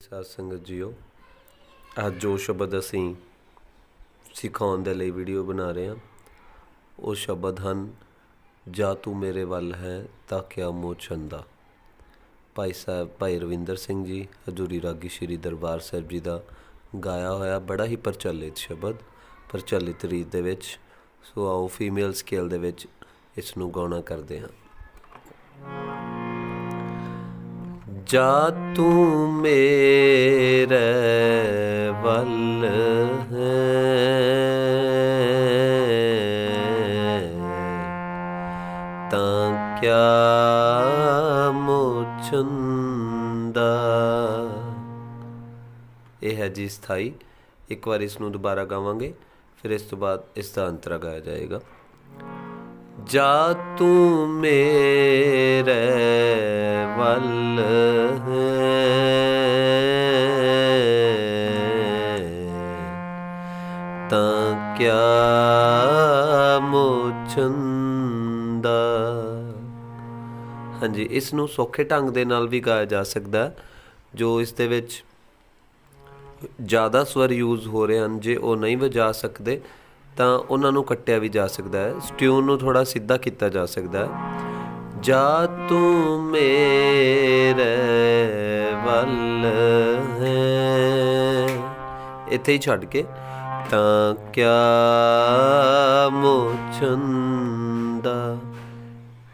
ਸਾਧ ਸੰਗਤ ਜੀਓ, ਅੱਜ ਜੋ ਸ਼ਬਦ ਅਸੀਂ ਸਿਖਾਉਣ ਦੇ ਲਈ ਵੀਡੀਓ ਬਣਾ ਰਹੇ ਹਾਂ। ਉਹ ਸ਼ਬਦ ਹਨ, ਜਾ ਤੂੰ ਮੇਰੇ ਵੱਲ ਹੈ ਤਾਂ ਕਿਆ ਮੋਹ ਚੰਦਾ ਭਾਈ ਸਾਹਿਬ, ਭਾਈ ਰਵਿੰਦਰ ਸਿੰਘ ਜੀ, ਹਜੂਰੀ ਰਾਗੀ ਸ਼੍ਰੀ ਦਰਬਾਰ ਸਾਹਿਬ ਜੀ ਦਾ ਗਾਇਆ ਹੋਇਆ ਬੜਾ ਹੀ ਪ੍ਰਚਲਿਤ ਸ਼ਬਦ, ਪ੍ਰਚਲਿਤ ਰੀਤ ਦੇ ਵਿੱਚ। ਸੋ ਆਓ ਫੀਮੇਲ ਸਕੇਲ ਦੇ ਵਿੱਚ ਇਸ ਨੂੰ ਗਾਉਣਾ ਕਰਦੇ ਹਾਂ। ਜਾ ਤੂੰ ਮੇਰੇ ਵੱਲ ਹੈ। ਤਾਂ ਕਿਆ ਮੋਚੰਦਾ ਇਹ ਹੈ ਜੀ ਸਥਾਈ। ਇੱਕ ਵਾਰ ਇਸ ਨੂੰ ਦੁਬਾਰਾ ਗਾਵਾਂਗੇ, ਫਿਰ ਇਸ ਤੋਂ ਬਾਅਦ ਇਸ ਦਾ ਅੰਤਰਾ ਗਾਇਆ ਜਾਏਗਾ। ਜਾ ਤੂੰ ਮੇਰੇ ਵੱਲ ਹੈ। ਤਾਂ ਕਿਆ ਮੋਚੰਦਾ ਹਾਂਜੀ, ਇਸ ਨੂੰ ਸੌਖੇ ਢੰਗ ਦੇ ਨਾਲ ਵੀ ਗਾਇਆ ਜਾ ਸਕਦਾ ਜੋ ਇਸ ਦੇ ਵਿੱਚ ਜ਼ਿਆਦਾ ਸਵਰ ਯੂਜ਼ ਹੋ ਰਹੇ ਹਨ, ਜੇ ਉਹ ਨਹੀਂ ਵਜਾ ਸਕਦੇ ਤਾਂ ਉਹਨਾਂ ਨੂੰ ਕੱਟਿਆ ਵੀ ਜਾ ਸਕਦਾ ਹੈ। ਸਟਿਊਨ ਨੂੰ ਥੋੜਾ ਸਿੱਧਾ ਕੀਤਾ ਜਾ ਸਕਦਾ ਹੈ। ਜਾ ਤੂੰ ਮੇਰੇ ਵੱਲ ਹੈ। ਇੱਥੇ ਹੀ ਛੱਡ ਕੇ। ਤਾਂ ਕਿਆ ਮੋਚੰਦਾ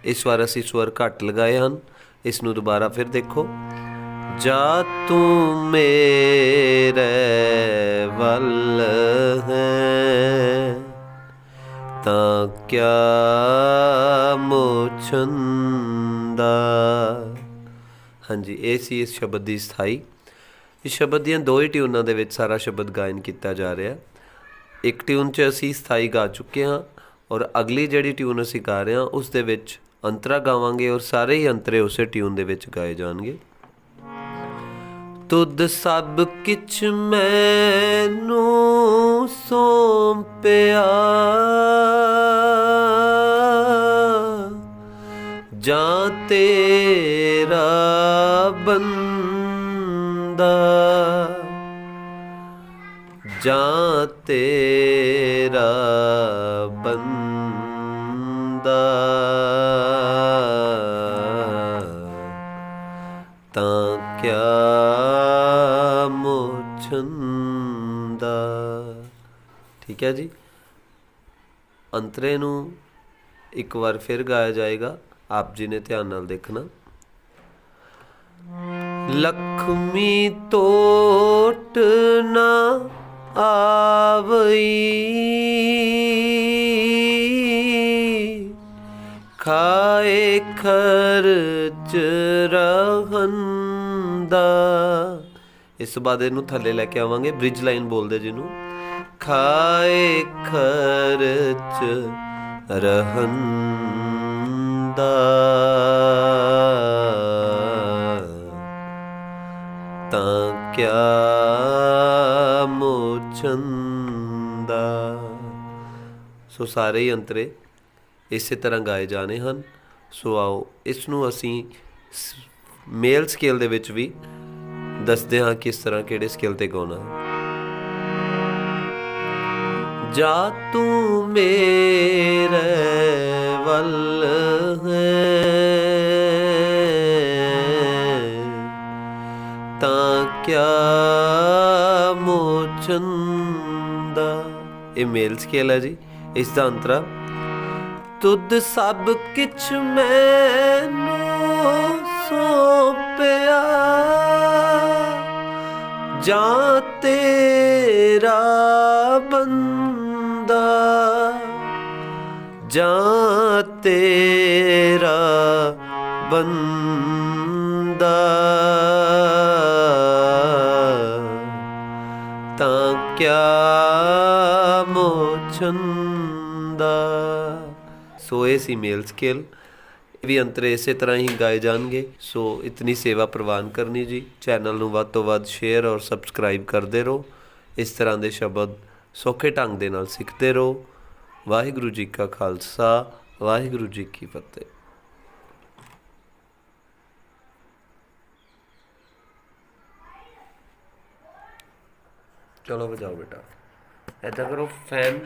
ਇਸ ਵਾਰ ਅਸੀਂ ਸਵਰ ਘੱਟ ਲਗਾਏ ਹਨ। ਇਸ ਨੂੰ ਦੁਬਾਰਾ ਫਿਰ ਦੇਖੋ। ਜਾ ਤੂੰ ਮੇਰੇ ਵੱਲ ਹੈ। ਕਿਆ ਮੋਚੰਦਾ ਹਾਂਜੀ, ਇਹ ਸੀ ਇਸ ਸ਼ਬਦ ਦੀ ਸਥਾਈ। ਇਸ ਸ਼ਬਦ ਦੀਆਂ ਦੋ ਹੀ ਟਿਊਨਾਂ ਦੇ ਵਿੱਚ ਸਾਰਾ ਸ਼ਬਦ ਗਾਇਨ ਕੀਤਾ ਜਾ ਰਿਹਾ ਇੱਕ ਟਿਊਨ 'ਚ ਅਸੀਂ ਸਥਾਈ ਗਾ ਚੁੱਕੇ ਹਾਂ ਔਰ ਅਗਲੀ ਜਿਹੜੀ ਟਿਊਨ ਅਸੀਂ ਗਾ ਰਹੇ ਹਾਂ, ਉਸ ਦੇ ਵਿੱਚ ਅੰਤਰਾ ਗਾਵਾਂਗੇ ਔਰ ਸਾਰੇ ਹੀ ਅੰਤਰੇ ਉਸੇ ਟਿਊਨ ਦੇ ਵਿੱਚ ਗਾਏ ਜਾਣਗੇ। ਤੁਧ ਸਭ ਕਿਛ ਮੈਨੂੰ ਸੌਂਪਿਆ। ਬੰਦਾ ਜਾਂ ਤੇਰਾ ਬੰਦਾ ਤਾਂ ਕਿਆ ਮੋਚੰਦਾ ਠੀਕ ਹੈ ਜੀ। ਅੰਤਰੇ ਨੂੰ ਇੱਕ ਵਾਰ ਫਿਰ ਗਾਇਆ ਜਾਏਗਾ। ਆਪ ਜੀ ਨੇ ਧਿਆਨ ਨਾਲ ਦੇਖਣਾ। ਲਖਮੀ ਤੋਟ ਨਾ ਆਵਈ। ਖਾਏ ਖਰਚ ਰਹੰਦਾ। ਇਸ ਤੋਂ ਇਹਨੂੰ ਥੱਲੇ ਲੈ ਕੇ ਆਵਾਂਗੇ ਬ੍ਰਿਜ ਲਾਈਨ ਬੋਲਦੇ ਜਿਹਨੂੰ। ਖਾਏ ਖਰਚ ਰਹੰਦਾ। ਤਾਂ ਕਿਆ ਮੋਚੰਦਾ ਸੋ ਸਾਰੇ ਹੀ ਅੰਤਰੇ ਇਸੇ ਤਰ੍ਹਾਂ ਗਾਏ ਜਾਣੇ ਹਨ। ਸੋ ਆਓ ਇਸ ਨੂੰ ਅਸੀਂ ਮੇਲ ਸਕੇਲ ਦੇ ਵਿੱਚ ਵੀ ਦੱਸਦੇ ਹਾਂ ਕਿਸ ਤਰ੍ਹਾਂ ਕਿਹੜੇ ਸਕੇਲ ਤੇ ਗਾਉਣਾ ਹੈ। ਜਾ ਤੂੰ ਮੇਰੇ ਵੱਲ ਕਿਆ ਮੋਚੰਦਾ? ਇਹ ਮੇਲ ਸਕੇਲ ਹੈ ਜੀ, ਇਸ ਦਾ ਅੰਤਰਾ ਤੁਧ ਸਭ ਕਿਛ ਮੈਨੂੰ ਸੌਂਪਿਆ। ਜਾਂ ਤੇਰਾ ਬੰਦਾ। ਜਾਂ ਤੇਰਾ ਬੰਦਾ। ਕਿਆ ਮੋਚੰਦਾ ਸੋ ਇਹ ਸੀ ਮੇਲ ਸਕੇਲ। ਇਹ ਵੀ ਅੰਤਰੇ ਇਸੇ ਤਰ੍ਹਾਂ ਹੀ ਗਾਏ ਜਾਣਗੇ। ਸੋ ਇਤਨੀ ਸੇਵਾ ਪ੍ਰਵਾਨ ਕਰਨੀ ਜੀ। ਚੈਨਲ ਨੂੰ ਵੱਧ ਤੋਂ ਵੱਧ ਸ਼ੇਅਰ ਔਰ ਸਬਸਕ੍ਰਾਈਬ ਕਰਦੇ ਰਹੋ। ਇਸ ਤਰ੍ਹਾਂ ਦੇ ਸ਼ਬਦ ਸੌਖੇ ਢੰਗ ਦੇ ਨਾਲ ਸਿੱਖਦੇ ਰਹੋ। ਵਾਹਿਗੁਰੂ ਜੀ ਕਾ ਖਾਲਸਾ, ਵਾਹਿਗੁਰੂ ਜੀ ਕੀ ਫਤਿਹ। चलो बजाओ बेटा ऐसा करो फैन